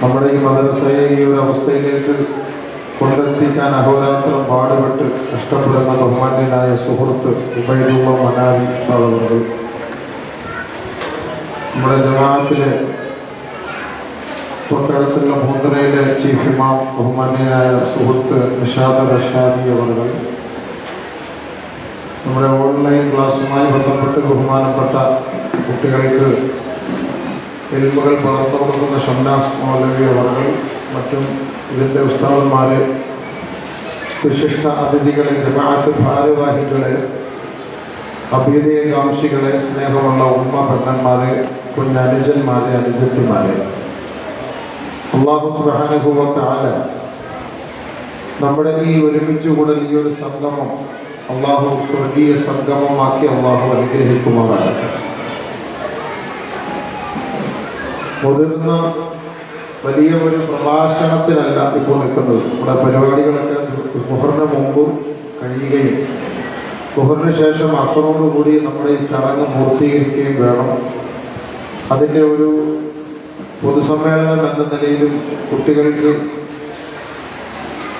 നമ്മുടെ ഈ മദ്രസയെ ഈ ഒരു അവസ്ഥയിലേക്ക് കൊണ്ടെത്തിക്കാൻ അഹോരാത്രം പാടുപെട്ട് കഷ്ടപ്പെടുന്ന ബഹുമാന്യനായ സുഹൃത്ത് ഉപയോഗ മനാലി സ്വാഗതങ്ങൾ നമ്മുടെ ജമാഅത്തിലെ തൊട്ടടുത്തുള്ള മൂന്തറയിലെ ചീഫ് ഇമാം ബഹുമാന്യനായ സുഹൃത്ത് നിഷാദ് റഷാദി അവർകൾ നമ്മുടെ ഓൺലൈൻ ക്ലാസ്സുമായി ബന്ധപ്പെട്ട് ബഹുമാനപ്പെട്ട കുട്ടികൾക്ക് എൽമുകൾ പകർന്നു കൊടുക്കുന്ന ഷംനാസ് മൗലവി അവർ മറ്റും ഇതിന്റെ ഉസ്താദന്മാർ വിശിഷ്ട അതിഥികളെ ജമാഅത്ത് ഭാരവാഹികളെ അഭ്യുദയകാംക്ഷികളെ സ്നേഹമുള്ള ഉമ്മ പെങ്ങന്മാരെ കുഞ്ഞനുജന്മാരെ അനുജത്തിമാരെ. അള്ളാഹു സുബാനുഭവത്താല നമ്മുടെ ഈ ഒരുമിച്ച് കൂടൽ ഈ ഒരു സംഗമം അള്ളാഹു സ്വർഗീയ സംഗമമാക്കി അള്ളാഹു അനുഗ്രഹിക്കുമാറാകട്ടെ. മുതിർന്ന വലിയ ഒരു പ്രഭാഷണത്തിനല്ല ഇപ്പോൾ നിൽക്കുന്നത്. നമ്മുടെ പരിപാടികളൊക്കെ മുഹറിന് മുമ്പ് കഴിയുകയും മുഹറിന് ശേഷം അസറോടുകൂടി നമ്മുടെ ഈ ചടങ്ങ് പൂർത്തീകരിക്കുകയും വേണം. അതിന്റെ ഒരു പൊതുസമ്മേളനം എന്ന നിലയിലും കുട്ടികൾക്ക്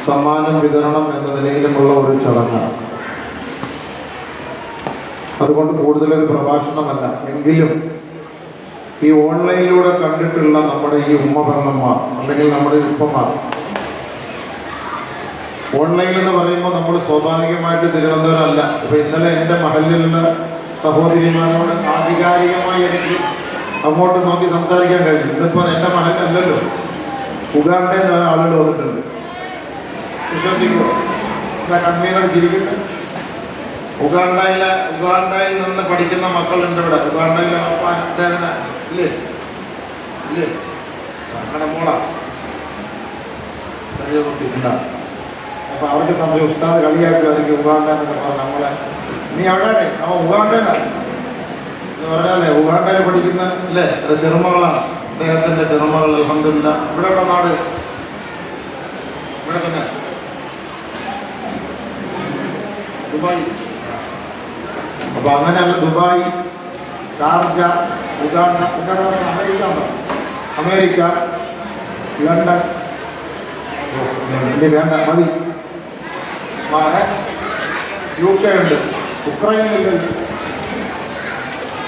സമ്മാനം വിതരണം എന്ന നിലയിലുമുള്ള ഒരു ചടങ്ങാണ്. അതുകൊണ്ട് കൂടുതലൊരു പ്രഭാഷണമല്ല. എങ്കിലും ഈ ഓൺലൈനിലൂടെ കണ്ടിട്ടുള്ള നമ്മുടെ ഈ ഉമ്മ പെങ്ങന്മാർ അല്ലെങ്കിൽ നമ്മുടെ ഉപ്പമാർ. ഓൺലൈൻ എന്ന് പറയുമ്പോൾ നമ്മൾ സ്വാഭാവികമായിട്ട് തിരുവനന്തപുരം അല്ല ഇപ്പൊ ഇന്നലെ എന്റെ മഹലിലുള്ള സഹോദരിമാരോട് ആധികാരികമായി എനിക്ക് അങ്ങോട്ട് നോക്കി സംസാരിക്കാൻ കഴിഞ്ഞു. ഇന്നിപ്പോൾ എന്റെ മഹലല്ലല്ലോ. ഉഗാണ്ടയിൽ നിന്ന് ആളുകൾ വന്നിട്ടുണ്ട്. വിശ്വസിക്കുമോ കൺവീനർ ചിരിക്കുന്നത് ഉഗാണ്ടയിലെ ഉഗാണ്ടയിൽ നിന്ന് പഠിക്കുന്ന മക്കളുണ്ട് ഇവിടെ. ഉഗാണ്ടയിലെ അദ്ദേഹത്തിന് ഇല്ലേ? ഇല്ലേ? അങ്ങനെ മോളാ. അപ്പൊ അവർക്ക് നമ്മുടെ ഉസ്താദ് കളിയാക്കുമായിരിക്കും ഉഗാണ്ട എന്നൊക്കെ പറഞ്ഞു നമ്മളെ. നീ എവിടെയാണ് അവൻ ഉഗാണ്ടയിലാണ് പറഞ്ഞാലേ ഉഗാണ്ടയിൽ പഠിക്കുന്ന അല്ലേ ചെറുമകളാണ്. അദ്ദേഹത്തിന്റെ ചെറുമകൾ അലഹമില്ല ഇവിടെ ഇവിടെ നാട്? ഇവിടെ തന്നെ. ദുബായ്. അപ്പൊ അങ്ങനെയാണ് Dubai Sharjah Uganda Uganda America America London. ഇനി വേണ്ട മതി. യു കെ ഉണ്ട്. ഉക്രൈനിൽ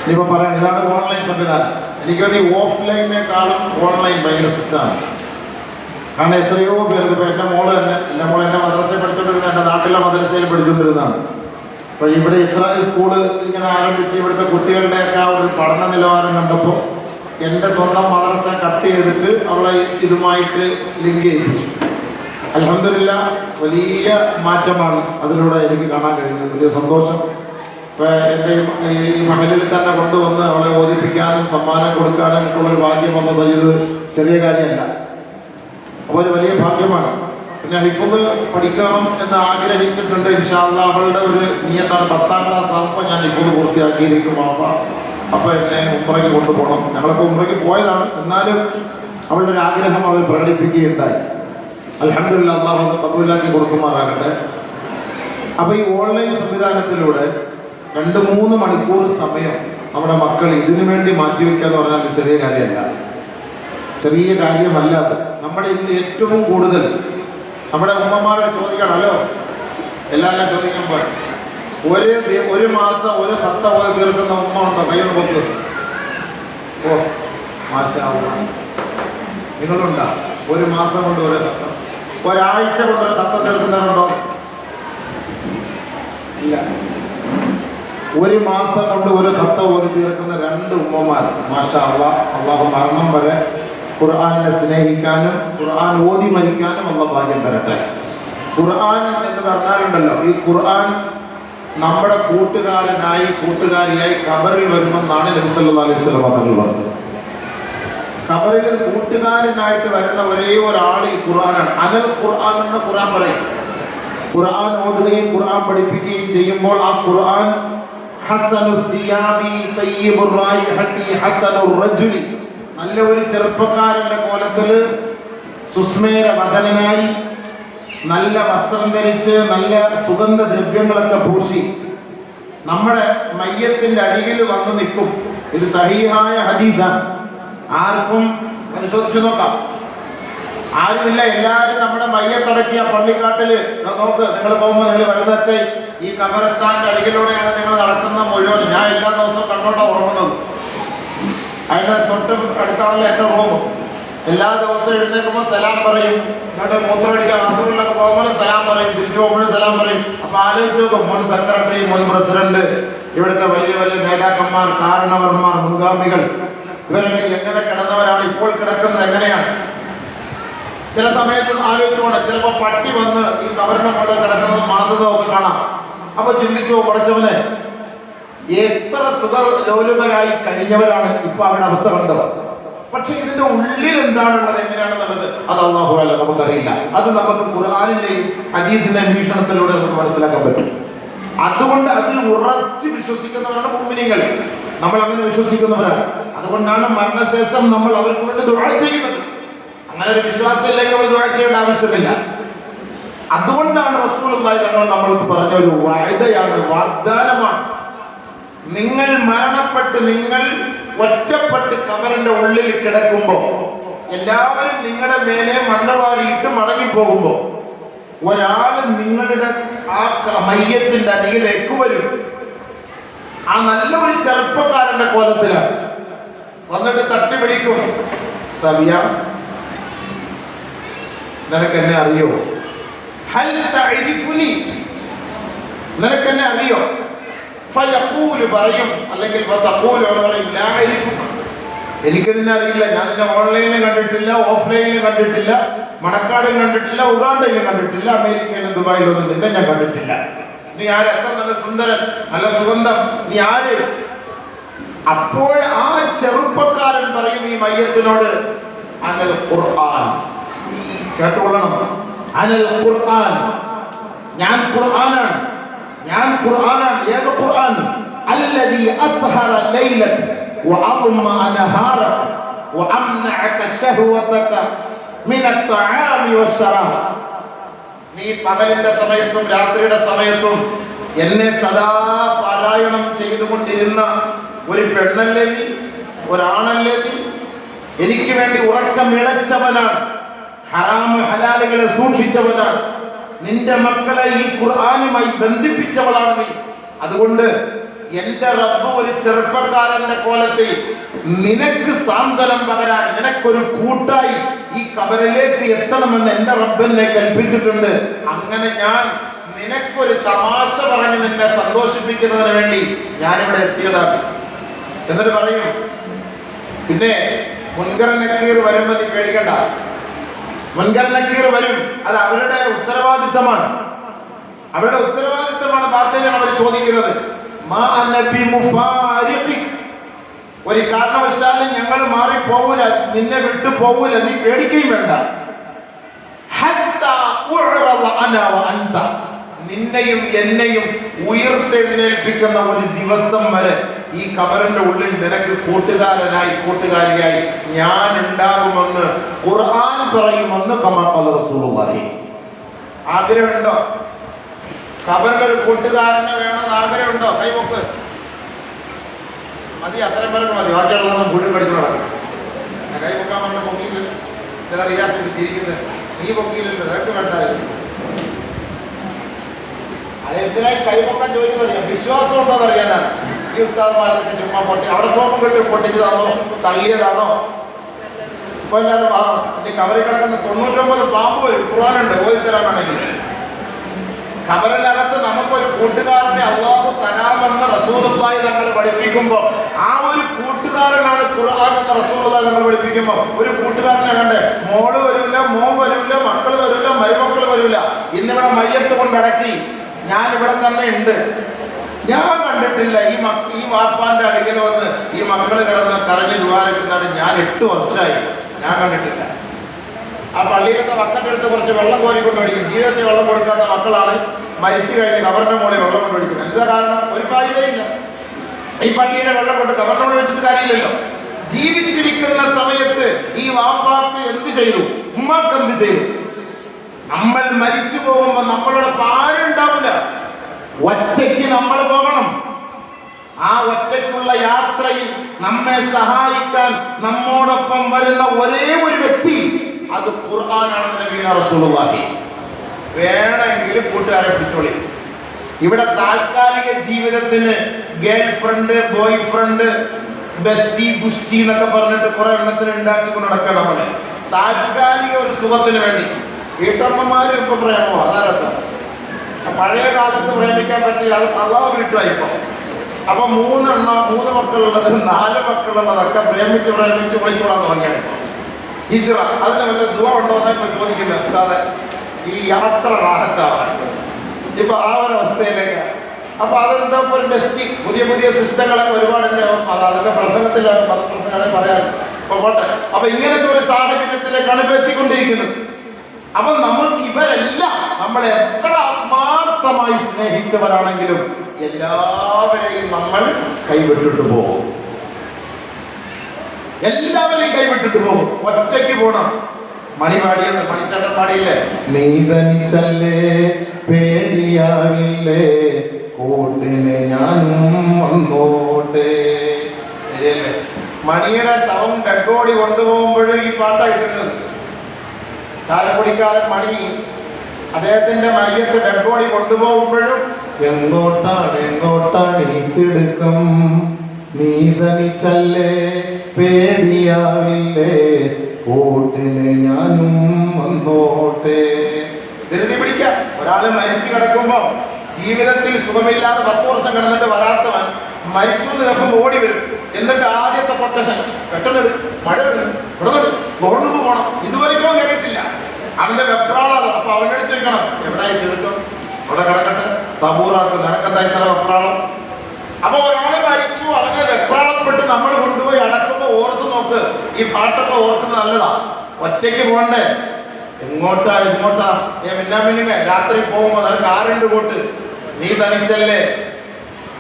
ഇനിയിപ്പോൾ പറയണം ഇതാണ് ഓൺലൈൻ സംവിധാനം. എനിക്ക് തോന്നി ഓഫ്ലൈനേക്കാളും ഓൺലൈൻ ഭയങ്കര സിസ്റ്റമാണ് കാരണം എത്രയോ പേർക്ക് ഇപ്പോൾ എന്റെ മോൾ തന്നെ എന്റെ മോൾ എന്റെ മദ്രസയിൽ പഠിച്ചുകൊണ്ടിരുന്ന എന്റെ നാട്ടിലെ മദ്രസയിൽ പഠിച്ചുകൊണ്ടിരുന്നതാണ് അപ്പൊ ഇവിടെ ഇത്ര സ്കൂൾ ഇങ്ങനെ ആരംഭിച്ച് ഇവിടുത്തെ കുട്ടികളുടെയൊക്കെ ആ ഒരു പഠന നിലവാരം കണ്ടപ്പോൾ എന്റെ സ്വന്തം മദ്രസ കട്ട് ചെയ്തിട്ട് അവളെ ഇതുമായിട്ട് ലിങ്ക് ചെയ്യിപ്പിച്ചു. അലഹമില്ല വലിയ മാറ്റമാണ് അതിലൂടെ എനിക്ക് കാണാൻ കഴിയുന്നത് വലിയ സന്തോഷം. ഇപ്പൊ എന്റെ ഈ- മഹലിൽ തന്നെ കൊണ്ടുവന്ന് അവളെ ഓദിപ്പിക്കാനും സമ്മാനം കൊടുക്കാനും ഒക്കെ ഉള്ളൊരു ഭാഗ്യം വന്നത് ചെറിയ കാര്യമല്ല. അപ്പോൾ ഒരു വലിയ ഭാഗ്യമാണ്. പിന്നെ ഹിഫുദ് പഠിക്കണം എന്ന് ആഗ്രഹിച്ചിട്ടുണ്ട്. ഇൻഷാല്ല അവളുടെ ഒരു നിയത്താണ്. പത്താം ക്ലാസ് ആകുമ്പോൾ ഞാൻ ഹിഫുദ് പൂർത്തിയാക്കിയിരിക്കും അപ്പ അപ്പോൾ എന്നെ ഉമ്രയ്ക്ക് കൊണ്ടുപോകണം. ഞങ്ങളൊക്കെ ഉമ്രയ്ക്ക് പോയതാണ്. എന്നാലും അവളുടെ ഒരു ആഗ്രഹം അവൾ പ്രകടിപ്പിക്കുകയുണ്ടായി. അലഹമില്ല അള്ളാഹു അത് കബൂലാക്കി കൊടുക്കുമാറാകട്ടെ. അപ്പോൾ ഈ ഓൺലൈൻ സംവിധാനത്തിലൂടെ രണ്ട് മൂന്ന് മണിക്കൂർ സമയം നമ്മുടെ മക്കൾ ഇതിനു വേണ്ടി മാറ്റിവെക്കുക എന്ന് പറഞ്ഞാൽ ചെറിയ കാര്യമല്ല. ചെറിയ കാര്യമല്ല അത്. നമ്മുടെ ഇന്ന് ഏറ്റവും കൂടുതൽ നമ്മുടെ ഉമ്മമാരെ ചോദിക്കണമല്ലോ. എല്ലാം ഞാൻ ചോദിക്കാൻ പോയി ഒരു ഒരു മാസം ഒരു സത്ത പോലെ തീർക്കുന്ന ഉമ്മ ഉണ്ടോ? കയ്യൊന്ന് പൊക്ക്. ഓ മാഷാ നിങ്ങളുണ്ടാ? ഒരു മാസം കൊണ്ട് ഒരു ഹത്ത ഒരാഴ്ച കൊണ്ട് ഒരു ഹത്ത തീർക്കുന്നവരുണ്ടോ? ഇല്ല. ഒരു മാസം കൊണ്ട് ഒരു സത്ത പോലെ തീർക്കുന്ന രണ്ട് ഉമ്മമാർ. മാഷാ അള്ളാഹ് അള്ളാഹു മരണം വരെ ഖുർആാനിനെ സ്നേഹിക്കാനും ഖുർആൻ ഓതി മരിക്കാനും അമ്മ ഭാഗ്യം തരട്ടെ. ഖുർആൻ എന്ന് പറഞ്ഞാലുണ്ടല്ലോ ഈ ഖുർആൻ നമ്മുടെ കൂട്ടുകാരനായി കൂട്ടുകാരിയായി കബറിൽ വരുമെന്നാണ് നബി സല്ലല്ലാഹു അലൈഹി വസല്ലം തങ്ങൾ പറഞ്ഞത്. കബറിൽ കൂട്ടുകാരനായിട്ട് വരുന്ന ഒരേ ഒരാൾ ഈ ഖുർആനാണ്. അനൽ ഖുർആൻ എന്ന് ഖുർആൻ പറയും. ഖുർആൻ ഓതുകയും ഖുർആൻ പഠിപ്പിക്കുകയും ചെയ്യുമ്പോൾ ആ ഖുർആൻ ഹസനു സിയാബി തയ്യിബുർ റജുലി നല്ല ഒരു ചെറുപ്പക്കാരന്റെ കോലത്തിൽ സുസ്മേര വധനായി നല്ല വസ്ത്രം ധരിച്ച് നല്ല സുഗന്ധ ദ്രവ്യങ്ങളൊക്കെ പൂശി. നമ്മുടെ മയ്യത്തിന്റെ അരികിൽ വന്ന് നിൽക്കും. ഇത് സഹീഹായ ഹദീസാണ്. ആർക്കും പരിശോധിച്ചു നോക്കാം. ആരുമില്ല എല്ലാവരും നമ്മുടെ മയ്യത്തടക്കിയ പള്ളിക്കാട്ടിൽ നോക്ക് നിങ്ങൾ പോകുമ്പോൾ നിങ്ങൾ വരുന്നൊക്കെ ഈ കബറസ്ഥാന്റെ അരികിലൂടെയാണ് നിങ്ങൾ നടക്കുന്ന മുഴുവൻ. ഞാൻ എല്ലാ ദിവസവും കണ്ടോണ്ടാ ഉറങ്ങുന്നത്. അതിന്റെ തൊട്ട് അടുത്താണല്ലോ എന്റെ റൂം എല്ലാ ദിവസവും എഴുന്നേൽക്കുമ്പോൾ സലാം പറയും. എന്നിട്ട് മൂത്രമടിക്കാൻ ബാത്റൂമിലൊക്കെ പോകുമ്പോൾ സലാം പറയും. തിരിച്ചു പോകുമ്പോഴും സലാം പറയും. അപ്പൊ ആലോചിച്ച് നോക്കും മുൻ സെക്രട്ടറി മുൻ പ്രസിഡന്റ് ഇവിടുത്തെ വലിയ വലിയ നേതാക്കന്മാർ കാരണവർമാർ മുൻഗാമികൾ. ഇവരൊക്കെ എങ്ങനെ കിടന്നവരാണ് ഇപ്പോൾ കിടക്കുന്നത് എങ്ങനെയാണ്? ചില സമയത്ത് ആലോചിച്ചുകൊണ്ട് ചിലപ്പോൾ പട്ടി വന്ന് ഈ കവറിനെ കൊണ്ട് കിടക്കുന്നത് മാറുന്നതൊക്കെ കാണാം. അപ്പൊ ചിന്തിച്ചു പഠിച്ചവനെ എത്ര സുഖലോലുപരായി കഴിഞ്ഞവരാണ് ഇപ്പൊ അവരുടെ അവസ്ഥ കണ്ടത്? പക്ഷെ ഇതിന്റെ ഉള്ളിൽ എന്താണുള്ളത് എങ്ങനെയാണെന്നുള്ളത് അത് അള്ളാഹു അല്ല നമുക്കറിയില്ല. അത് നമുക്ക് ഖുർആാനിന്റെയും ഹജീസിന്റെ അന്വേഷണത്തിലൂടെ നമുക്ക് മനസ്സിലാക്കാൻ പറ്റും. അതുകൊണ്ട് അതിൽ ഉറച്ച് വിശ്വസിക്കുന്നവരാണ് മുമ്പിനികൾ നമ്മൾ അങ്ങനെ വിശ്വസിക്കുന്നവരാണ്. അതുകൊണ്ടാണ് മരണശേഷം നമ്മൾ അവർക്ക് വേണ്ടി ദുആ ചെയ്യുന്നത്. അങ്ങനെ ഒരു വിശ്വാസം ഇല്ലെങ്കിൽ നമ്മൾ ദുആ ചെയ്യേണ്ട ആവശ്യമില്ല. അതുകൊണ്ടാണ് റസൂലുള്ളാഹി തങ്ങൾ നമ്മൾക്ക് പറഞ്ഞ ഒരു വായതയാണ് വാഗ്ദാനമാണ്. നിങ്ങൾ മരണപ്പെട്ട് നിങ്ങൾ ഒറ്റപ്പെട്ട് കബറിന്റെ ഉള്ളിൽ കിടക്കുമ്പോൾ എല്ലാവരും നിങ്ങളുടെ മേലെ മണ്ണ് വാരിയിട്ട് മടങ്ങിപ്പോകുമ്പോ ഒരാൾ നിങ്ങളുടെ ആ മയ്യത്തിന്റെ അരികിലേക്ക് വരും. ആ നല്ല ഒരു ചെറുപ്പക്കാരന്റെ കോലത്തിലാണ്. വന്നിട്ട് തട്ടി വിളിക്കും സവിയ നിനക്ക് എന്നെ അറിയോ? ഹൽ അറിയോ? ഫയഖൂലു പറയും അല്ലെങ്കിൽ ഫതഖൂലു അവൾ പറയും അറിയില്ല ഞാൻ നിന്നെ ഓൺലൈനിൽ കണ്ടിട്ടില്ല ഓഫ്ലൈനിൽ കണ്ടിട്ടില്ല മണക്കാടിൽ കണ്ടിട്ടില്ല ഉഗാണ്ടയിൽ കണ്ടിട്ടില്ല അമേരിക്കയിലും ദുബായിലും ഒന്നും നിന്നെ ഞാൻ കണ്ടിട്ടില്ല. നീ ആര്? എത്ര നല്ല സുന്ദരൻ നല്ല സുഗന്ധം നീ ആര്? അപ്പോൾ ആ ചെറുപ്പക്കാരൻ പറയും ഈ മയ്യത്തിനോട് അനൽ ഖുർആൻ. കേട്ടുകൊള്ളണം. അനൽ ഖുർആൻ. ഞാൻ ഖുർആനാണ്. ഞാൻ ഖുർആനാണ്. ഏത് ഖുർആൻ? അല്ലദീ അസ്ഹറ ലൈലക വഅദ്മ അനഹാറക വഅംനഅക ശഹവതക മിന അത്ആമി വശറാബ നീ പകലിന്റെ സമയത്തും രാത്രിയുടെ സമയത്തും എന്നെ സദാ പാരായണം ചെയ്തുകൊണ്ടിരുന്ന ഒരു പെണ്ണല്ലേ നീ? ഒരാണല്ലേ നീ? എനിക്ക് വേണ്ടി ഉറക്കം ഇളച്ചവനാണ്. ഹറാം ഹലാലുകളെ സൂക്ഷിച്ചവനാണ്. നിന്റെ മക്കളെ ഈ ഖുർആാനുമായി ബന്ധിപ്പിച്ചവളാണ് നീ. അതുകൊണ്ട് എന്റെ റബ്ബ് ഒരു ചെറുപ്പക്കാരന്റെ കോലത്തിൽ നിനക്ക് സാന്ത്വനം പകരാൻ നിനക്കൊരു കൂട്ടായി ഈ കബറിലേക്ക് എത്തണമെന്ന് എന്റെ റബ്ബിനെ കൽപ്പിച്ചിട്ടുണ്ട്. അങ്ങനെ ഞാൻ നിനക്കൊരു തമാശ പറഞ്ഞ് നിന്നെ സന്തോഷിപ്പിക്കുന്നതിന് വേണ്ടി ഞാനിവിടെ എത്തിയതാണ് എന്നിട്ട് പറയും പിന്നെ മുൻകര നക്കീർ വരുമ്പോൾ നീ പേടിക്കണ്ട. മുൻകർ വരും അത് അവരുടെ ഉത്തരവാദിത്തമാണ് അവരുടെ ഉത്തരവാദിത്തമാണ് ബാധ്യതയാണ് അവർ ചോദിക്കുന്നത്. ഒരു കാരണവശാലും ഞങ്ങൾ മാറി പോകൂല നിന്നെ വിട്ടു പോകൂല നീ പേടിക്കുകയും വേണ്ട. നിന്നെയും എന്നെയും ഉയർത്തെഴുന്നേൽപ്പിക്കുന്ന ഒരു ദിവസം വരെ ഈ കബറിന്റെ ഉള്ളിൽ നിനക്ക് കൂട്ടുകാരനായി കൂട്ടുകാരിയായി ഞാൻ ഉണ്ടാകുമെന്ന് ഖുർആൻ പറയുമെന്ന് കമാക്കല്ല റസൂലുള്ളാഹി. ആഗ്രഹമുണ്ടോ? കബറിൽ കൂട്ടുകാരനെ വേണമെന്ന് ആഗ്രഹമുണ്ടോ? കൈമുക്ക് മതി അത്രയും പേർക്ക് മതി. ബാക്കിയുള്ളതൊന്നും മുഴുവൻ പഠിച്ചു നടക്കും. കൈ പൊക്കാൻ പറഞ്ഞ പൊക്കിയില്ല. ഇതാ റിയാസ് ചിരിക്കുന്നത്? നീ പൊക്കിയില്ലല്ലോ നിനക്ക് വേണ്ടായിരുന്നു അതെന്തിനായി കൈപൊക്കാൻ ചോദിക്കുന്നത് അറിയാം വിശ്വാസം ഉണ്ടോ എന്നറിയാനാണ് ഈ ഉസ്താദന്മാരൊക്കെ ചുമ്മാ പൊട്ടി. അവിടെ പോകുമ്പോൾ വിട്ട് പൊട്ടിച്ചതാണോ? തള്ളിയതാണോ? ഇപ്പൊ എല്ലാവരും ആ എന്റെ കവറിൽ കിടക്കുന്ന തൊണ്ണൂറ്റൊമ്പത് പാമ്പ് വരും ഖുറാനുണ്ട് ഓതി തരാനാണെങ്കിൽ. ഖബറിനകത്ത് നമുക്കൊരു കൂട്ടുകാരനെ അള്ളാഹു തരാമെന്ന് റസൂലുള്ളാഹി തങ്ങൾ പഠിപ്പിക്കുമ്പോൾ ആ ഒരു കൂട്ടുകാരനാണ് ഖുർആൻ എന്ന് റസൂലുള്ളാഹി തങ്ങൾ പഠിപ്പിക്കുമ്പോൾ ഒരു കൂട്ടുകാരനെ കണ്ടേ മോൾ വരില്ല മോൻ വരില്ല മക്കൾ വരില്ല മരുമക്കൾ വരില്ല. ഇന്നിവിടെ മയ്യത്ത് കൊണ്ടടക്കി ഞാൻ ഇവിടെ തന്നെ ഉണ്ട്. ഞാൻ കണ്ടിട്ടില്ല. ഈ മക്ക ഈ വാപ്പാന്റെ അടിയിൽ വന്ന് ഈ മക്കൾ കിടന്ന് കറങ്ങി ദുവാരക്കുന്നതാണ് ഞാൻ എട്ട് വർഷമായി. ഞാൻ കണ്ടിട്ടില്ല. ആ പള്ളിയിലത്തെ വക്കത്തെടുത്ത് കുറച്ച് വെള്ളം കോരിക്കൊണ്ട് ഒഴിക്കും ജീവിതത്തിൽ വെള്ളം കൊടുക്കാത്ത മക്കളാണ് മരിച്ചു കഴിഞ്ഞ് കവറിന്റെ മുകളിൽ വെള്ളം കൊണ്ട് ഒഴിക്കുന്നത് എന്താ കാരണം? ഒരു ഫായിദയില്ല ഈ പള്ളിയിലെ വെള്ളം കൊണ്ട് മുകളിൽ വെച്ചിട്ട് കാര്യമില്ലല്ലോ. ജീവിച്ചിരിക്കുന്ന സമയത്ത് ഈ വാപ്പാക്ക് എന്ത് ചെയ്തു? ഉമ്മാക്ക് എന്ത് ചെയ്തു? നമ്മൾ മരിച്ചു പോകുമ്പോ നമ്മളുടെ പാരുണ്ടാവില്ല ഒറ്റയ്ക്ക് നമ്മൾ പോകണം. ആ ഒറ്റയ്ക്കുള്ള യാത്രയിൽ നമ്മെ സഹായിക്കാൻ നമ്മോടൊപ്പം വരുന്ന ഒരേ ഒരു വ്യക്തി അത് ഖുർആനാണെന്ന് നബീന റസൂലുള്ളാഹി. വേണമെങ്കിൽ കൂട്ടുകാരെ പിടിച്ചോളി. ഇവിടെ താൽക്കാലിക ജീവിതത്തിന് girl friend boy friend bestie ഗുസ്റ്റി എന്നൊക്കെ പറഞ്ഞിട്ട് കുറെ എണ്ണത്തിന് ഉണ്ടാക്കിക്കൊണ്ട് നടക്കണം നമ്മൾ താൽക്കാലിക ഒരു സുഖത്തിന് വേണ്ടി. വീട്ടമ്മമാരും ഇപ്പൊ പ്രേമോ അതാ രസം. പഴയ കാലത്ത് പ്രേമിക്കാൻ പറ്റില്ല അത് കള്ളാ വീട്ടുമായിപ്പോ അപ്പൊ മൂന്നെണ്ണ മൂന്ന് മക്കളുള്ളത് നാല് മക്കളുള്ളതൊക്കെ പ്രേമിച്ച് പ്രേമിച്ച് വിളിച്ചോളാൻ തുടങ്ങിയാണ് ഹിജറ അതിന് വല്ല ദുവ ഉണ്ടോ എന്നാ ഇപ്പൊ ഈ യാത്ര റാഹത്താണ് ഇപ്പൊ ആ ഒരു അവസ്ഥയിലേക്ക് അപ്പൊ അതെന്താ ഒരു ബെസ്റ്റ് പുതിയ പുതിയ സിസ്റ്റങ്ങളൊക്കെ ഒരുപാടുണ്ട്. അത് അതൊക്കെ പ്രസംഗത്തിലാണ് പദപ്രസംഗങ്ങളെ പറയാൻ അപ്പൊ പോട്ടെ. അപ്പൊ ഇങ്ങനത്തെ ഒരു സാഹചര്യത്തിലേക്കാണ് ഇപ്പൊ എത്തിക്കൊണ്ടിരിക്കുന്നത്. അപ്പൊ നമ്മൾക്ക് ഇവരെല്ലാം നമ്മളെ എത്ര ആത്മാർത്ഥമായി സ്നേഹിച്ചവരാണെങ്കിലും എല്ലാവരെയും നമ്മൾ കൈവിട്ടിട്ട് പോകും. എല്ലാവരെയും കൈവിട്ടിട്ട് പോകും. ഒറ്റയ്ക്ക് പോണം. മണി പാടിയത് മണിച്ചേട്ടൻ പാടിയില്ലേ? നീതനിച്ചല്ലേ പേടിയാവില്ലേ കൂട്ടിന് ഞാനും വന്നോട്ടെ. ശരിയല്ലേ? മണിയുടെ ശവം കട്ടോടി ബോഡി കൊണ്ടുപോകുമ്പോഴും ഈ പാട്ടായിട്ടിരുന്നത് ചാലക്കുടിക്കാരൻ മണി അദ്ദേഹത്തിന്റെ മയ്യത്ത് ഡെഡ് ബോഡി കൊണ്ടുപോകുമ്പോഴും എങ്ങോട്ടാണ് എങ്ങോട്ടാണ് ഈ നീ തനിച്ചല്ലേ പേടിയാവില്ലേ? കൂട്ടിന് ഞാനും വന്നോട്ടേ. ധൃതി പിടിക്കാം. ഒരാൾ മരിച്ചു കിടക്കുമ്പോ ജീവിതത്തിൽ സുഖമില്ലാതെ പത്ത് വർഷം കിടന്നിട്ട് വരാത്തവൻ മരിച്ചു എന്ന് കേൾക്കുമ്പോൾ ഓടി വരും. എന്നിട്ട് ആദ്യത്തെ പ്രൊട്ടക്ഷൻ പെട്ടെന്ന് മഴ വരും ഇവിടെ ഗവൺമെന്റ് പോകണം ഇതുവരെയ്ക്കും കേട്ടിട്ടില്ല. അവന്റെ വെപ്രാളാണ്. അപ്പൊ അവന്റെ അടുത്ത് വെക്കണം എവിടെ കിടക്കും ഇവിടെ കിടക്കട്ടെ. സബൂറാക്ക് നിനക്കെന്താ ഇത്ര വെപ്രാളം? അപ്പൊ ഒരാളെ മരിച്ചു അവനെ വെപ്രാളപ്പെട്ട് നമ്മൾ കൊണ്ടുപോയി അടക്കുമ്പോ ഓർത്ത് നോക്ക്. ഈ പാട്ടൊക്കെ ഓർക്കുന്നത് നല്ലതാ. ഒറ്റയ്ക്ക് പോകണ്ടേ? എങ്ങോട്ടാ ഇങ്ങോട്ടാ? ഏ മിന്നാമിനിമേ രാത്രി പോകുമ്പോ നിനക്ക് ആരുണ്ട് കൂട്ട് നീ തനിച്ചല്ലേ?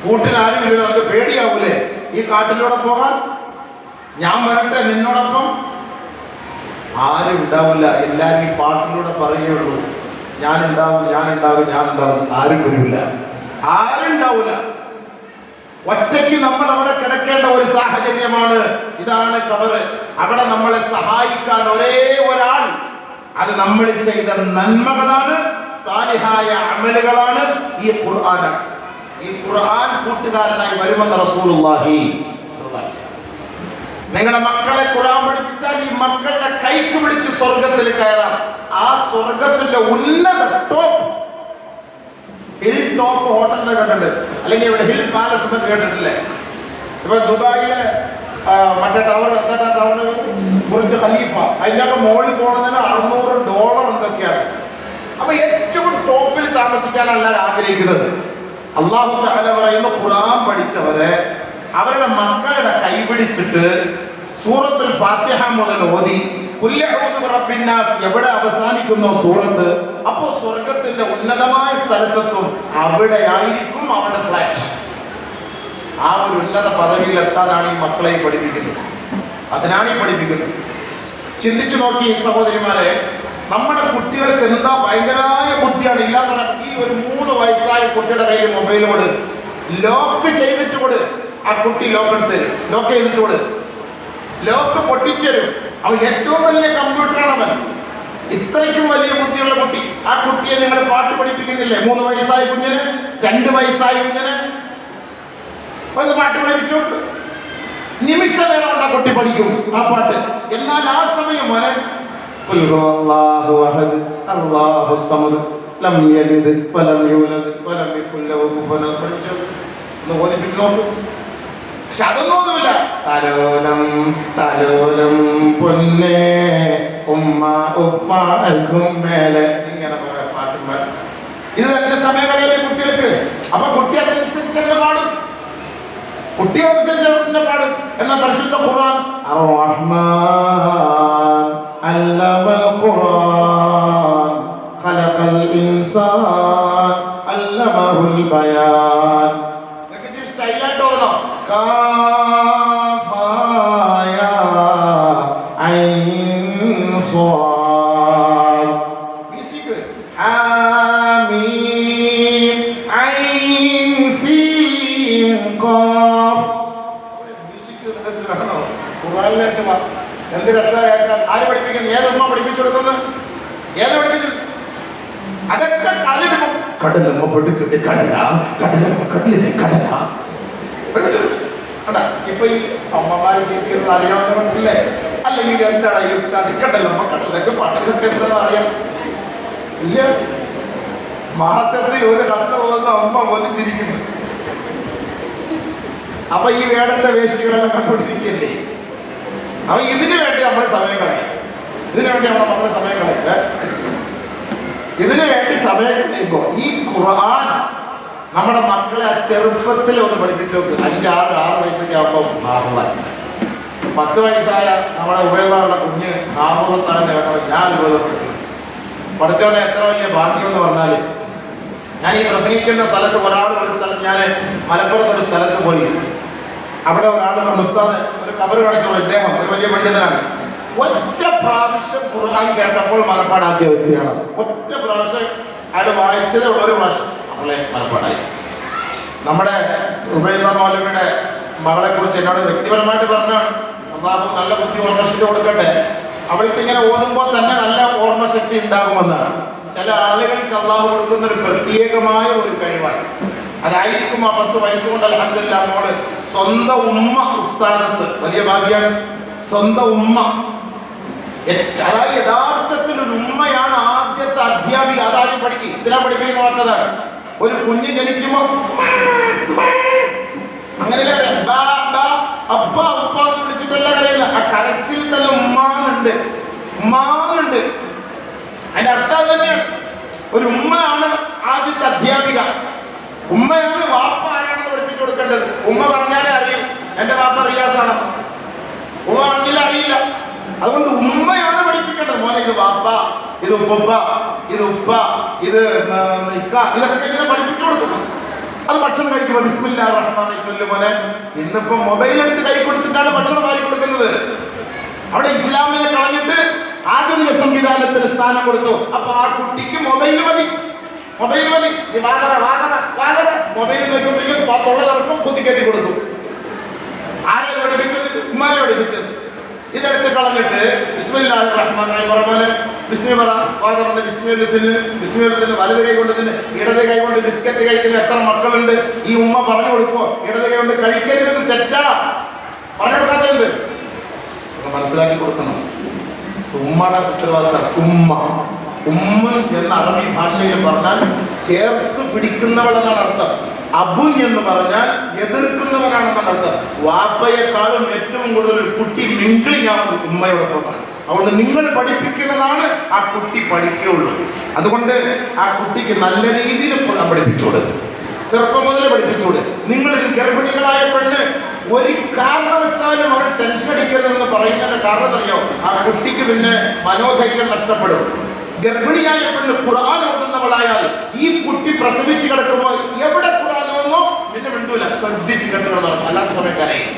കൂട്ടിന് അവർക്ക് പേടിയാവൂലേ? ഈ കാട്ടിലൂടെ പോകാൻ? ഞാൻ വരട്ടെ നിന്നോടൊപ്പം? ആരും ഉണ്ടാവില്ല. എല്ലാവരും ഈ പാട്ടിലൂടെ പറയുകയുള്ളൂ ഞാൻ ഉണ്ടാവും ഞാൻ ഉണ്ടാവും ആരും വരില്ല ആരും ഉണ്ടാവില്ല. ഒറ്റയ്ക്ക് നമ്മൾ അവിടെ കിടക്കേണ്ട ഒരു സാഹചര്യമാണ്. ഇതാണ് കബറ് അവിടെ നമ്മളെ സഹായിക്കാൻ ഒരേ ഒരാൾ. അത് നമ്മൾ ചെയ്ത നന്മകളാണ്. സാലിഹായ അമലുകളാണ് ഈ ഖുർആൻ ഈ ഖുർആൻ കൂട്ടുകാരനായി വരുമെന്ന് റസൂലുള്ളാഹി. നിങ്ങളുടെ മക്കളെ ഖുർആൻ പഠിപ്പിച്ചാൽ ഈ മക്കളുടെ കൈക്ക് പിടിച്ച് സ്വർഗത്തിൽ കയറാം. ആ സ്വർഗത്തിന്റെ ഉന്നത ടോപ്പ് ഹിൽ ടോപ്പ് ഹോട്ടൽ കണ്ടിട്ടുണ്ട് അല്ലെങ്കിൽ ഇവിടെ ഹിൽ പാലസ് എന്നൊക്കെ കേട്ടിട്ടില്ലേ? ഇപ്പൊ ദുബായിലെ മറ്റേ ടവർ എന്താ ടവറിന് കുറിച്ച് ഖലീഫ. അതിന്റെയൊക്കെ മുകളിൽ പോകണമെന്ന് അറുന്നൂറ് ഡോളർ എന്തൊക്കെയാണ്? അപ്പൊ ഏറ്റവും ടോപ്പിൽ താമസിക്കാൻ എല്ലാവരും ആഗ്രഹിക്കുന്നത്. അള്ളാഹു താല പറയുന്ന ഖുറാൻ പഠിച്ചവരെ അവരുടെ മക്കളുടെ കൈപിടിച്ചിട്ട് സൂറത്തുൽ ഫാത്തിഹ മുതൽ ഓതി പിന്നാസ് എവിടെ അവസാനിക്കുന്നു സൂറത്ത്? അപ്പോൾ സ്വർഗത്തിന്റെ ഉന്നതമായ സ്ഥലത്തെത്തും അവിടെയായിരിക്കും അവരുടെ ഫ്ലാറ്റ് ആ ഒരു ഉന്നത പദവിയിൽ എത്താനാണ് ഈ മക്കളെ പഠിപ്പിക്കുന്നത്. അതിനാണ് ഈ പഠിപ്പിക്കുന്നത്. ചിന്തിച്ചു നോക്കി സഹോദരിമാരെ നമ്മുടെ കുട്ടികൾക്ക് എന്താ ഭയങ്കരമായ ബുദ്ധിയാണ് പറഞ്ഞാൽ ഈ ഒരു മൂന്ന് വയസ്സായ കുട്ടിയുടെ കയ്യിൽ മൊബൈൽ ലോക്ക് ചെയ്തിട്ട് കൊടു ആ കുട്ടി ലോക്ക് എടുത്ത് തരും. ലോക്ക് ചെയ്തിട്ട് കൊടു ലോക്ക് പൊട്ടിച്ചരും അവൻ ഏറ്റവും വലിയ കമ്പ്യൂട്ടറാണ് അവൻ. ഇത്രയ്ക്കും വലിയ ബുദ്ധിയുള്ള കുട്ടി. ആ കുട്ടിയെ നിങ്ങൾ പാട്ട് പഠിപ്പിക്കുന്നില്ലേ? മൂന്ന് വയസ്സായ കുഞ്ഞിന്? രണ്ട് വയസ്സായ കുഞ്ഞിന്? ഒന്ന് പാട്ട് പഠിപ്പിച്ചു നിമിഷ നേരം ആ കുട്ടി പഠിക്കും ആ പാട്ട്. എന്നാൽ ആ സമയം മോനെ ഖുൽ ഹുവല്ലാഹു അഹദ് അല്ലാഹു സമദ് ലം യലിദ് വലം യൂലദ് വലം യകുൽ ലഹു കുഫുവൻ അഹദ് പഠിച്ചു ഒന്ന് ഓദിപ്പിച്ച് നോക്ക് പക്ഷെ അതൊന്നും ഒന്നുമില്ല തലോലം തലോലം പൊന്നെ ഉമ്മ ഉപ്പ അൽക്കും മേലെ ഇങ്ങനെ കുറെ പാട്ടും പാടും ഇത് തന്നെ സമയമല്ലേ കുട്ടികൾക്ക് അപ്പൊ കുട്ടി അതനുസരിച്ച് തന്നെ പാടും കുട്ടി അനുസരിച്ച് തന്നെ പാടും എന്നാൽ പരിശുദ്ധ ഖുർആൻ الرحمن علم القرآن خلق الإنسان علمه البيان لكن تستعيلا كافايا عين صاد حميم عين سين قاف قرآن لك ആര് പഠിപ്പിക്കുന്നു? ഏത് ഉമ്മ പഠിപ്പിച്ചു കൊടുക്കുന്നു? ഏത് പഠിപ്പിച്ചു അതൊക്കെ കളിടുമ്പോ കടലമ്മ പെടുക്കിട്ട് കടല കടലമ്മ കടലിലെ കടല. ഇപ്പൊ ഈ അമ്മമാർ ജീവിക്കുന്നത് അറിയാവുന്നവരില്ലേ അല്ലെങ്കിൽ എന്താണ് ഈ ഉസ്താദ് കടലമ്മ കടലൊക്കെ പടലൊക്കെ എന്താണെന്ന് അറിയാം? ഇല്ല. മാസത്തിൽ ഒരു കത്ത് പോകുന്ന അമ്മ പോലും ചിരിക്കുന്നു അപ്പൊ ഈ വേടന്റെ വേസ്റ്റുകളെല്ലാം കണ്ടുകൊണ്ടിരിക്കല്ലേ അപ്പൊ ഇതിനു വേണ്ടി നമ്മൾ സമയം കളയും. ഇതിനു വേണ്ടി നമ്മൾ സമയം കളയുന്നത്? ഇതിനു വേണ്ടി സമയം കളയുമ്പോ ഈ ഖുർആൻ നമ്മുടെ മക്കളെ ആ ചെറുപ്പത്തിൽ ഒന്ന് പഠിപ്പിച്ചു നോക്ക്. അഞ്ചാറ് ആറ് വയസ്സൊക്കെ ആകുമ്പോൾ നാമതായി പത്ത് വയസ്സായ നമ്മുടെ ഉപയോഗമുള്ള കുഞ്ഞ് നാമതത്താണ് നേടണം ഞാൻ അത്ഭുതപ്പെട്ടു പഠിച്ചവനെ എത്ര വലിയ ഭാഗ്യം എന്ന് പറഞ്ഞാൽ ഞാൻ ഈ പ്രസംഗിക്കുന്ന സ്ഥലത്ത് ഒരാൾ ഒരു സ്ഥലത്ത് ഞാൻ മലപ്പുറത്ത് ഒരു സ്ഥലത്ത് പോയി. അവിടെ ഒരാൾ മുസ്താദ് ഒരു കബർ കാണിച്ചുള്ള ഇദ്ദേഹം ഒരു വലിയ പണ്ഡിതനാണ്. ഒറ്റ പ്രാവശ്യം ഖുർആൻ കേട്ടപ്പോൾ മനപ്പാടാക്കിയ വ്യക്തിയാണ്. ഒറ്റ പ്രാവശ്യം അയാൾ വായിച്ചത് ഒരു പ്രാവശ്യം. അവളെ മനപ്പാടായി നമ്മുടെ ഉബൈദ മൗലവിയുടെ മകളെ കുറിച്ച് എന്നോട് വ്യക്തിപരമായിട്ട് പറഞ്ഞാണ് അള്ളാഹു നല്ല ബുദ്ധി ഓർമ്മശക്തി കൊടുക്കട്ടെ. അവൾക്ക് ഇങ്ങനെ ഓതുമ്പോൾ തന്നെ നല്ല ഓർമ്മശക്തി ഉണ്ടാകുമെന്നാണ്. ചില ആളുകൾക്ക് അള്ളാഹു കൊടുക്കുന്ന ഒരു പ്രത്യേകമായ ഒരു കഴിവാണ്. അതായിരിക്കും ആ പത്ത് വയസ്സുകൊണ്ട് അലഹമില്ല മോൾ സ്വന്തം ഉമ്മ ഉസ്താദത്ത് വലിയ ഭാഗ്യാണ്. സ്വന്തം ഉമ്മ. അതായത് യഥാർത്ഥത്തിൽ ഒരു ഉമ്മയാണ് ആദ്യത്തെ അധ്യാപിക അതാദ്യം പഠിക്കും ഇസ്ലാം പഠിപ്പിക്കുന്ന പറഞ്ഞത് ഒരു കുഞ്ഞ് ജനിക്കുമ്പോ അങ്ങനെയല്ല ആ കരച്ചിൽ തന്നെ ഉമ്മാന്നുണ്ട്. ഉമ്മാന്നുണ്ട്. അതിന്റെ അർത്ഥം തന്നെയാണ്. ഒരു ഉമ്മയാണ് ആദ്യത്തെ അധ്യാപിക. ഉമ്മയാണ് വാപ്പ ആരാണെന്ന് പഠിപ്പിച്ചു കൊടുക്കേണ്ടത്? ഉമ്മ പറഞ്ഞാലേ അറിയൂ. എന്റെ വാപ്പ റിയാസാണ്. ഉമ്മ പറഞ്ഞില്ല അറിയില്ല. അതുകൊണ്ട് ഉമ്മയാണ് പഠിപ്പിക്കേണ്ടത് മോനെ ഇത് വാപ്പ ഇത് ഉപ്പ ഇത് ഉപ്പ ഇത് ഇതൊക്കെ ഇങ്ങനെ പഠിപ്പിച്ചു കൊടുക്കുന്നു അത് ഭക്ഷണം കഴിക്കുമ്പോൾ ബിസ്മില്ലാ റഹ്മാൻ ചൊല്ലു മോനെ. ഇന്നിപ്പോ മൊബൈൽ എടുത്ത് കൈ കൊടുത്തിട്ടാണ് ഭക്ഷണം വാരി കൊടുക്കുന്നത്. അവിടെ ഇസ്ലാമിനെ കളഞ്ഞിട്ട് ആധുനിക സംവിധാനത്തിന് സ്ഥാനം കൊടുത്തു. അപ്പൊ ആ കുട്ടിക്ക് മൊബൈൽ മതി. മൊബൈൽ മതി. നീ വാങ്ങണ വാങ്ങണ വാങ്ങണ മൊബൈൽ നോക്കിക്കൊണ്ടിരിക്കും തൊള്ള നടക്കും കുത്തിക്കറ്റി കൊടുത്തു ആരത് പഠിപ്പിച്ചത്? ഉമ്മാനെ പഠിപ്പിച്ചത്. ഇതെടുത്ത് കളഞ്ഞിട്ട് ബിസ്മില്ലാഹി റഹ്മാൻ റഹീം പറഞ്ഞ ബിസ്മി പറ. ഫാദറിന്റെ ബിസ്മിയുള്ളത്തിന് ബിസ്മിയുള്ളത്തിന് വലത് കൈ കൊണ്ട് തന്നെ. ഇടത് കൈ കൊണ്ട് ബിസ്ക്കറ്റ് കഴിക്കുന്ന എത്ര മക്കളുണ്ട്? ഈ ഉമ്മ പറഞ്ഞു കൊടുക്കുമോ ഇടത് കൈ കൊണ്ട് കഴിക്കരുതെന്ന് തെറ്റാണ്? പറഞ്ഞു കൊടുക്കാത്തത് മനസ്സിലാക്കി കൊടുക്കണം. ഉമ്മയുടെ ഉത്തരവാദിത്തം ഉമ്മ. ഉമ്മൻ എന്ന അറബി ഭാഷയിൽ പറഞ്ഞാൽ ചേർത്ത് പിടിക്കുന്നവളെന്നാണ് അർത്ഥം. അബുൻ എന്ന് പറഞ്ഞാൽ എതിർക്കുന്നവനാണെന്നാണ് അർത്ഥം. വാപ്പയെക്കാളും ഏറ്റവും കൂടുതൽ കുട്ടി മിങ്കിളിങ് ആവുന്നത് ഉമ്മയോടൊപ്പമാണ് അതുകൊണ്ട് നിങ്ങൾ പഠിപ്പിക്കുന്നതാണ് ആ കുട്ടി പഠിക്കുകയുള്ളൂ. അതുകൊണ്ട് ആ കുട്ടിക്ക് നല്ല രീതിയിൽ പഠിപ്പിച്ചുകൊടുക്കും പഠിപ്പിച്ചു കൊടുക്കും ചെറുപ്പം മുതലേ പഠിപ്പിച്ചൂടെ നിങ്ങളൊരു ഗർഭിണികളായ പെണ്ണ് ഒരു കാരണവശാലും അവൾ ടെൻഷൻ അടിക്കരുതെന്ന് പറയുന്നതിന്റെ കാരണം അറിയോ ആ കുട്ടിക്ക് പിന്നെ മനോധൈര്യം നഷ്ടപ്പെടും. ഗർഭിണിയായ പെണ്ണ് ഖുർആൻ ഓതുന്നവളായാൽ ഈ കുട്ടി പ്രസവിച്ച് കിടക്കുമ്പോൾ എവിടെ ഖുർആൻ ഓന്നോ പിന്നെ മിണ്ടൂല. ശ്രദ്ധിച്ച് കണ്ടു അല്ലാത്ത കരയും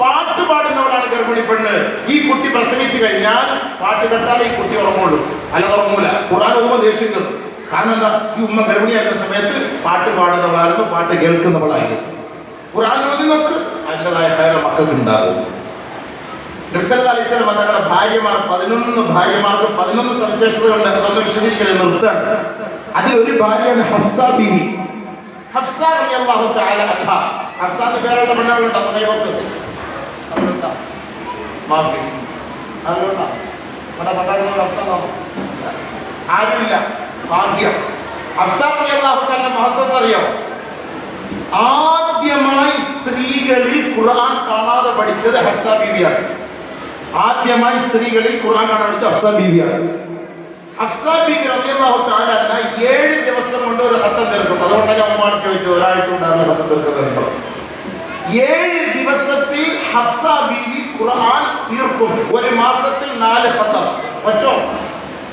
പാട്ട് പാടുന്നവളാണ് ഗർഭിണി പെണ്ണ്. ഈ കുട്ടി പ്രസവിച്ചു കഴിഞ്ഞാൽ പാട്ട് കേട്ടാലേ ഈ കുട്ടി ഉറങ്ങുള്ളൂ. അല്ലാതെ ഉറങ്ങൂല. ഖുർആൻ ഓതുമ്പോൾ ദേഷ്യം കാരണം എന്താ? ഈ ഉമ്മ ഗർഭിണിയായിരുന്ന സമയത്ത് പാട്ട് പാടുന്നവളായിരുന്നു പാട്ട് കേൾക്കുന്നവളായിരുന്നു. ഖുർആൻ ഓതി നോക്ക്. അതിന്റെതായ സഹായം മക്കൾക്ക് ഉണ്ടാകും നബിസല്ലാ തങ്ങളുടെ ഭാര്യമാർ പതിനൊന്ന് ഭാര്യമാർക്ക് പതിനൊന്ന് സവിശേഷതകളുണ്ട് അതൊന്ന് വിശദീകരിക്കലേ നിർത്താണ് അതിലൊരു ഭാര്യയാണ് ഹഫ്സ ബിവി. ഹഫ്സ റളിയല്ലാഹു തആല അൻഹ. ഹഫ്സാന്റെ പേരുള്ള പെണ്ണുകളുണ്ടോ അവരുണ്ടോ? മാഫി. അതുകൊണ്ടാ നമ്മുടെ പട്ടാളത്തിൽ ഹഫ്സ ആരുമില്ല. ഭാഗ്യം. ഹഫ്സ റളിയല്ലാഹു തആല മഹത്വം അറിയോ? ആദ്യമായി സ്ത്രീകളിൽ ഖുർആൻ കാണാതെ പഠിച്ചത് ഹഫ്സ ബീവിയാണ്. ആദ്യമായി സ്ത്രീകളിൽ ഖുർആൻ കാണാൻ പഠിച്ച ഹഫ്സ ബീവിയാണ്. അഫ്സ ബീബി റളിയല്ലാഹു തആല അന്ന ഏഴ് ദിവസം കൊണ്ട് ഒരു ഹത്തം തീർക്കും അതുകൊണ്ടാണ് ഞാൻ ഉമ്മാണ് ചോദിച്ചത്? ഒരാഴ്ച ഉണ്ടാകുന്ന ഹത്തം തീർക്കുന്നുണ്ടോ ഏഴ് ദിവസത്തിൽ ഹഫ്സ ബീവി ഖുർആൻ തീർക്കും. ഒരു മാസത്തിൽ നാല് ഹത്തം. പറ്റോ?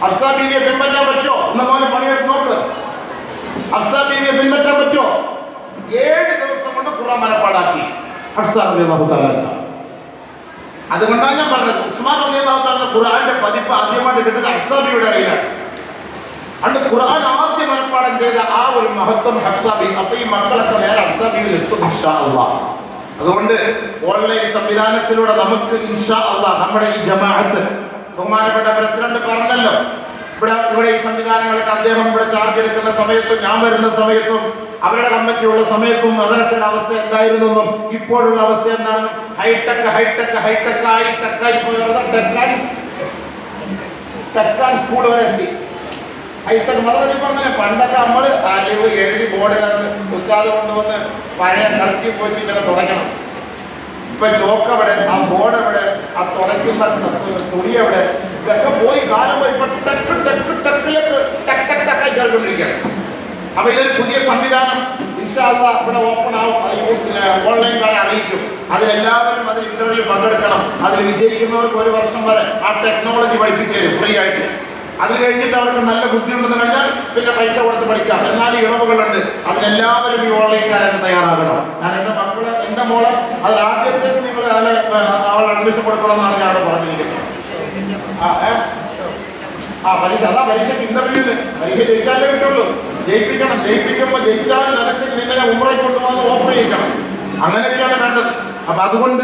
ഹഫ്സ ബീവിയെ പിൻപറ്റാൻ പറ്റോ? എന്ന പോലെ പണിയെടുത്ത് നോക്ക്. ഹഫ്സ ബീവിയെ പിൻപറ്റാൻ പറ്റോ? ഏഴ് ദിവസം കൊണ്ട് ഖുർആൻ മനപ്പാടാക്കി. ഹഫ്സ റളിയല്ലാഹു തആല. അതുകൊണ്ടാണ് ഞാൻ പറഞ്ഞത്. ഉസ്മാൻ തആല ഖുർആന്റെ പതിപ്പ് ആദ്യമായിട്ട് കിട്ടുന്നത് ഹഫ്സാബിയുടെ കയ്യിലാണ്. അണ്ട് ഖുർആൻ ആദ്യം മനപ്പാടം ചെയ്ത ആ ഒരു മഹത്വം ഹഫ്സാബി. അപ്പൊ ഈ മക്കളൊക്കെ നേരെ ഹഫ്സാബിയിൽ എത്തും ഇൻഷാ അല്ലാഹ് അതുകൊണ്ട് ഓൺലൈൻ സംവിധാനത്തിലൂടെ നമുക്ക് ഇൻഷാ അള്ളാ നമ്മുടെ ഈ ജമാഅത്ത്. ബഹുമാനപ്പെട്ട പ്രസിഡന്റ് പറഞ്ഞല്ലോ. ഇവിടെ ഇവിടെ ഈ സംവിധാനങ്ങളൊക്കെ അദ്ദേഹം ഇവിടെ ചാർജ് എടുക്കുന്ന സമയത്തും ഞാൻ വരുന്ന സമയത്തും അവരുടെ കമ്മിറ്റിയുള്ള സമയത്തും മദ്രസയുടെ അവസ്ഥ എന്തായിരുന്നെന്നും ഇപ്പോഴുള്ള അവസ്ഥ എന്താണ്? ഹൈടെക് ഹൈടെക് ഹൈടെക് പോയത് ടെക്കാൻ ടെക്കാൻ സ്കൂൾ വരെ എത്തി. ഹൈടെക് മദ്രസ ഇപ്പൊ പണ്ടൊക്കെ നമ്മൾ അറിവ് എഴുതി ബോർഡിനകത്ത് പുസ്തകം കൊണ്ടുവന്ന് പഴയ കറച്ചി പോച്ച് ഇങ്ങനെ തുടങ്ങണം ഇപ്പൊ ചോക്ക് അവിടെ ആ ബോർഡ് അവിടെ ആ തുടയ്ക്കുന്ന തുണി അവിടെ ഇതൊക്കെ പോയി കാലം പോയി ഇപ്പൊ ടക്ക് ടക്ക് ടക്കിലേക്ക് ടക്ക് ടെക് ടക്കായി കയറിക്കൊണ്ടിരിക്കുകയാണ്. അപ്പൊ ഇതൊരു പുതിയ സംവിധാനം. ഇൻഷാ അള്ളാ ഇവിടെ ഓപ്പൺ ആവും. ഓൺലൈൻകാരെ അറിയിക്കും. അതിലെല്ലാവരും അതിൽ ഇന്റർവ്യൂ പങ്കെടുക്കണം. അതിൽ വിജയിക്കുന്നവർക്ക് ഒരു വർഷം വരെ ആ ടെക്നോളജി പഠിപ്പിച്ചു തരും ഫ്രീ ആയിട്ട്. അത് കഴിഞ്ഞിട്ട് അവർക്ക് നല്ല ബുദ്ധി ഉണ്ടെന്ന് കഴിഞ്ഞാൽ പിന്നെ പൈസ കൊടുത്ത് പഠിക്കാം. എന്നാൽ ഈ ഇളവുകളുണ്ട്. അതിനെല്ലാവരും ഈ ഓൺലൈൻകാരായിട്ട് തയ്യാറാകണം. ഞാൻ എന്റെ മക്കളെ എന്റെ മോളെ അത് ആദ്യത്തെ നിങ്ങൾ അതിലെ അവൾ അഡ്മിഷൻ കൊടുക്കണമെന്നാണ് ഞാൻ അവിടെ പറഞ്ഞിരിക്കുന്നത്. ആ? ആ പരീക്ഷ അതാ പരീക്ഷയ്ക്ക് ഇന്റർവ്യൂൽ പരീക്ഷ ജയിച്ചാലേ കിട്ടുള്ളൂ. ജയിപ്പിക്കണം ജയിപ്പിക്കുമ്പോൾ ജയിച്ചാൽ നിനക്ക് നിന്നെ ഉമ്രയിൽ കൊണ്ടുവന്ന് ഓഫർ ചെയ്യിക്കണം. അങ്ങനെയൊക്കെയാണ് വേണ്ടത്. അപ്പൊ അതുകൊണ്ട്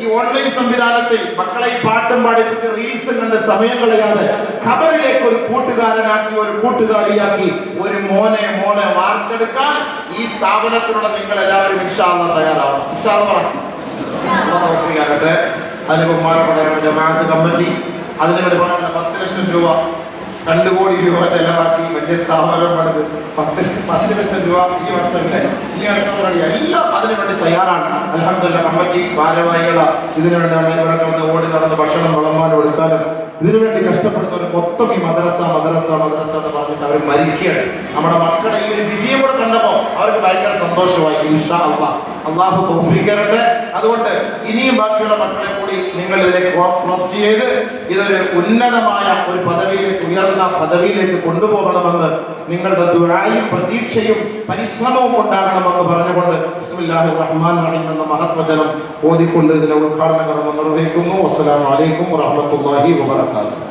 ഈ ഓൺലൈൻ സംവിധാനത്തിൽ മക്കളെ ഈ പാട്ടും പാടിപ്പിച്ച് റീൽസ് കണ്ട് സമയം കളയാതെ ഖബറിലേക്ക് ഒരു കൂട്ടുകാരനാക്കി ഒരു കൂട്ടുകാരിയാക്കി ഒരു മോനെ മോനെ വാർത്തെടുക്കാൻ ഈ സ്ഥാപനത്തിലുള്ള നിങ്ങൾ എല്ലാവരും ഇൻഷാല്ല തയ്യാറാവണം ഇൻഷാല്ല പറഞ്ഞു അതിന് ബഹുമാനപ്പെട്ട കമ്മിറ്റി അതിന് വേണ്ടി പറയുന്ന പത്ത് ലക്ഷം രൂപ രണ്ട് കോടി രൂപ ചെലവാക്കി വലിയ സ്ഥാപനം പണിത്. പത്ത് പത്ത് ലക്ഷം രൂപ ഈ വർഷമില്ലേ? ഇനി അടുത്ത എല്ലാം അതിനു വേണ്ടി തയ്യാറാണ്. അലഹമില്ല കമ്മിറ്റി ഭാരവാഹികള. ഇതിനു വേണ്ടിയാണ് ഇവിടെ കിടന്ന് ഓടി നടന്ന് ഭക്ഷണം വിളമ്പാനും എടുക്കാനും ഇതിനു വേണ്ടി കഷ്ടപ്പെടുന്നവർ മൊത്തം ഈ മദ്രസ മദ്രസ മദ്രസ എന്ന് പറഞ്ഞിട്ട് അവർ മരിക്കുകയാണ്. നമ്മുടെ മക്കളുടെ ഈ ഒരു വിജയം കൂടെ കണ്ടപ്പോൾ അവർക്ക് ഭയങ്കര സന്തോഷമായി. ഇൻഷാ അള്ളാഹ് അള്ളാഹു തോഫിക്കരട്ടെ അതുകൊണ്ട് ഇനിയും ബാക്കിയുള്ള മക്കളെ കൂടി നിങ്ങൾ ഇതിലേക്ക് പ്രോപ്റ്റ് ചെയ്ത് ഇതൊരു ഉന്നതമായ ഒരു പദവിയിലേക്ക് ഉയർന്ന പദവിയിലേക്ക് കൊണ്ടുപോകണമെന്ന് നിങ്ങളുടെ ദുരായും പ്രതീക്ഷയും പരിശ്രമവും ഉണ്ടാകണമെന്ന് പറഞ്ഞുകൊണ്ട് ബിസ്മില്ലാഹി റഹ്മാൻ റഹീം എന്ന മഹത്വചനം ഓതിക്കൊണ്ട് ഇതിലെ ഉദ്ഘാടന കർമ്മം നിർവഹിക്കുന്നു. അസ്സലാമു അലൈക്കും വറഹ്മത്തുള്ളാഹി വബറകാതുഹു.